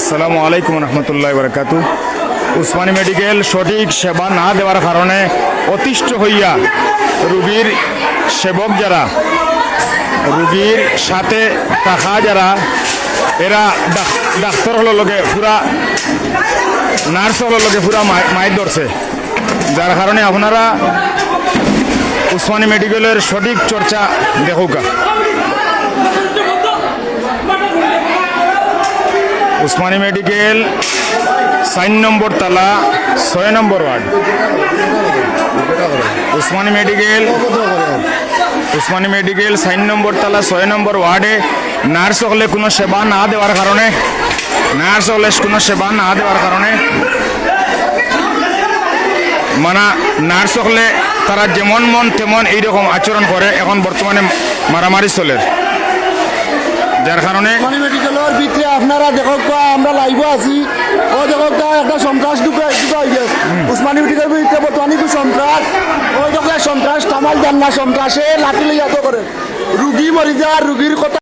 আসসালামু আলাইকুম রহমতুল্লাহ বরকাতু। উসমানী মেডিকেল সঠিক সেবা না দেওয়ার কারণে অতিষ্ঠ হইয়া রুগীর সেবক যারা, রুগীর সাথে থাকা যারা, এরা ডাক- ডাক্তার হলো লগে পুরা, নার্স হলো লগে পুরা মাইর ধরছে। যার কারণে আপনারা উসমানী মেডিকেলের সঠিক চর্চা দেখুকা। উসমানী মেডিকেল, সাইন নম্বর তালা, ছয় নম্বর ward. Osmani medical Osmani medical, sign নম্বর তালা, ছয় নম্বর ওয়ার্ডে নার্স হলে কোনো সেবা না দেওয়ার কারণে, নার্স হলে কোনো সেবা না দেওয়ার কারণে মানে নার্স হলে তারা যেমন মন তেমন এইরকম আচরণ করে, এখন বর্তমানে মারামারি চলে। যার কারণে আপনারা দেখো আমরা লাইভ আছি। ও দেখো একটা সন্ত্রাস ঢুকে ঢুকে হয়ে গেছে উসমানী মেডিকেলের বিরুদ্ধে বর্তমানে তো সন্ত্রাস। ওই দেখো সন্ত্রাস, কামাল জান না সন্ত্রাসে লাঠি লইয়া তো করে। রুগী মরি যায়, রুগীর কথা